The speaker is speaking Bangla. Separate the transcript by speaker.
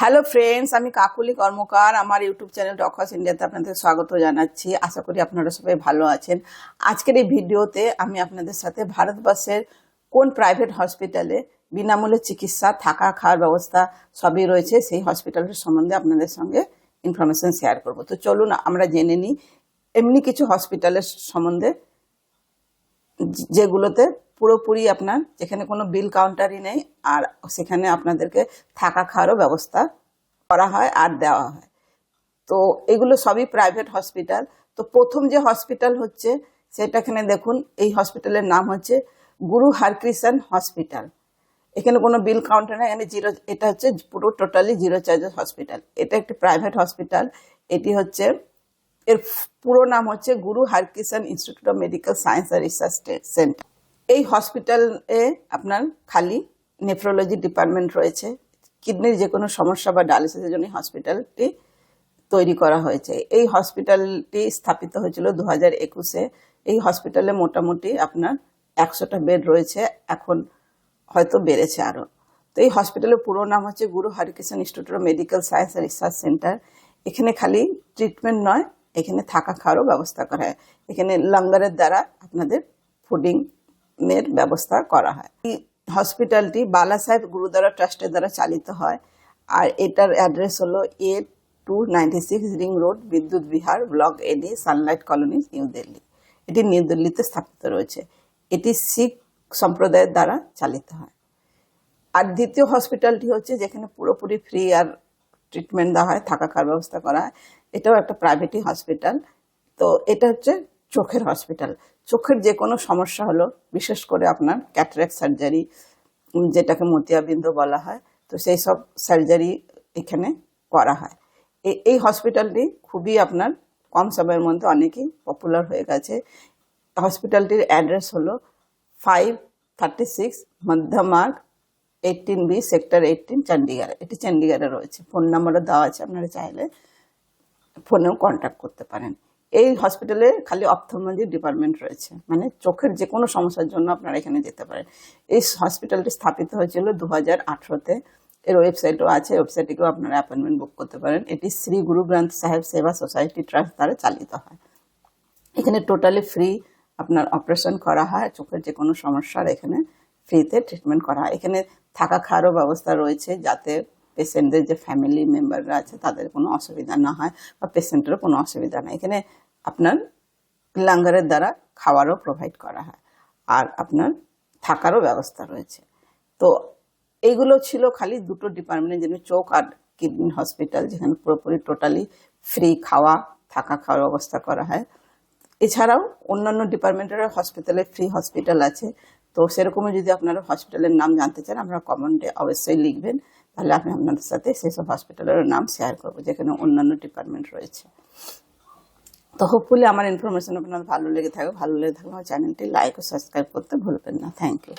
Speaker 1: হ্যালো ফ্রেন্ডস আমি কাকুলি কর্মকার, আমার ইউটিউব চ্যানেল ডকস ইন্ডিয়াতে আপনাদের স্বাগত জানাচ্ছি। আশা করি আপনারা সবাই ভালো আছেন। আজকের এই ভিডিওতে আমি আপনাদের সাথে ভারতবর্ষের কোন প্রাইভেট হসপিটালে বিনামূল্যে চিকিৎসা, থাকা, খাওয়ার ব্যবস্থা সবই রয়েছে, সেই হসপিটালের সম্বন্ধে আপনাদের সঙ্গে ইনফরমেশন শেয়ার করব। তো চলুন আমরা জেনে নিই, এমনি কিছু হসপিটালের সম্বন্ধে যেগুলোতে পুরোপুরি আপনার যেখানে কোনো বিল কাউন্টারই নেই আর সেখানে আপনাদেরকে থাকা খাওয়ারও ব্যবস্থা করা হয় আর দেওয়া হয়। তো এগুলো সবই প্রাইভেট হসপিটাল তো প্রথম যে হসপিটাল হচ্ছে সেটা এখানে দেখুন, এই হসপিটালের নাম হচ্ছে গুরু হারকৃষ্ণ হসপিটাল এখানে কোনো বিল কাউন্টার নেই, এখানে জিরো এটা হচ্ছে পুরো টোটালি জিরো চার্জেস হসপিটাল এটা একটি প্রাইভেট হসপিটাল এটি হচ্ছে এর পুরো নাম হচ্ছে Guru Harkishan institute of medical science R research centre. এই হসপিটালে আপনার খালি নেফ্রোলজি ডিপার্টমেন্ট রয়েছে। কিডনির যে কোনো সমস্যা বা ডায়ালিসিসের জন্য হসপিটালটি তৈরি করা হয়েছে। এই হসপিটালটি স্থাপিত হয়েছিল দু হাজার একুশে। এই হসপিটালে মোটামুটি আপনার একশোটা বেড রয়েছে। এখন হয়তো বেড়েছে আরও তো এই হসপিটালের পুরো নাম হচ্ছে Guru Harikrishna institute of medical science and research centre. এখানে খালি ট্রিটমেন্ট নয় এখানে থাকা খাওয়ারও ব্যবস্থা করা হয়। এখানে লঙ্গারের দ্বারা আপনাদের ফুডিং এর ব্যবস্থা করা হয়। এই হসপিটালটি বালা সাহেব গুরুদ্বারা ট্রাস্টের দ্বারা চালিত হয়। আর এটার অ্যাড্রেস হলো A two six ring road Vidyut Vihar, block A D sunlight colony new Delhi. এটি নিউ দিল্লিতে স্থাপিত রয়েছে। এটি শিখ সম্প্রদায়ের দ্বারা চালিত হয়। আর দ্বিতীয় হসপিটালটি হচ্ছে যেখানে পুরোপুরি ফ্রি আর ট্রিটমেন্ট দেওয়া হয়, থাকা খাওয়ার ব্যবস্থা করা হয়। এটাও একটা প্রাইভেটই হসপিটাল তো এটা হচ্ছে চোখের হসপিটাল চোখের যে কোনো সমস্যা হলো, বিশেষ করে আপনার ক্যাটারাক্ট সার্জারি যেটাকে মতিয়াবিন্দ বলা হয়, তো সেই সব সার্জারি এখানে করা হয়। এই হসপিটালটি খুবই আপনার কম সময়ের মধ্যে অনেকই পপুলার হয়ে গেছে। হসপিটালটির অ্যাড্রেস হলো five thirty six Madhyamarg eighteen B sector eighteen Chandigarh এটি চণ্ডীগড়ে রয়েছে। ফোন নাম্বারও দেওয়া আছে আপনারা চাইলে। ফোনেও কন্ট্যাক্ট করতে পারেন। এই হসপিটালে খালি অপথলমোলজি ডিপার্টমেন্ট রয়েছে। মানে চোখের যে কোনো সমস্যার জন্য আপনারা এখানে যেতে পারেন। এই হসপিটালটি স্থাপিত হয়েছিল দু হাজার আঠেরোতে। এর ওয়েবসাইটও আছে ওয়েবসাইটেও আপনারা অ্যাপয়েন্টমেন্ট বুক করতে পারেন। এটি শ্রী গুরু গ্রন্থ সাহেব সেবা সোসাইটি ট্রাস্ট দ্বারা চালিত হয়। এখানে টোটালি ফ্রি আপনার অপারেশন করা হয়। চোখের যে কোনো সমস্যার এখানে ফ্রিতে ট্রিটমেন্ট করা হয়। এখানে থাকা খাওয়ারও ব্যবস্থা রয়েছে যাতে পেশেন্টদের যে ফ্যামিলি মেম্বাররা আছে, তাদের কোনো অসুবিধা না হয় বা পেশেন্টেরও কোনো অসুবিধা না এখানে আপনার লাঙ্গারের দ্বারা খাওয়ারও প্রোভাইড করা হয় আর আপনার থাকারও ব্যবস্থা রয়েছে। তো এইগুলো ছিল খালি দুটো ডিপার্টমেন্টের জন্য, চোখ আর কিডনি হসপিটাল যেখানে পুরোপুরি টোটালি ফ্রি খাওয়া, থাকা খাওয়ার ব্যবস্থা করা হয়। এছাড়াও অন্যান্য ডিপার্টমেন্টের হসপিটালে ফ্রি হসপিটাল আছে। তো সেরকমও যদি আপনারা হসপিটালের নাম জানতে চান আপনারা কমেন্টে অবশ্যই লিখবেন। তাহলে আমি আপনাদের সাথে সেই সব হসপিটালের নাম শেয়ার করব, যেখানে অন্যান্য ডিপার্টমেন্ট রয়েছে। তো হোপফুলি আমার ইনফরমেশন আপনার ভালো লেগে থাকবে। ভালো লেগে থাকলে আমার চ্যানেলটি লাইক ও সাবস্ক্রাইব করতে ভুলবেন না। Thank you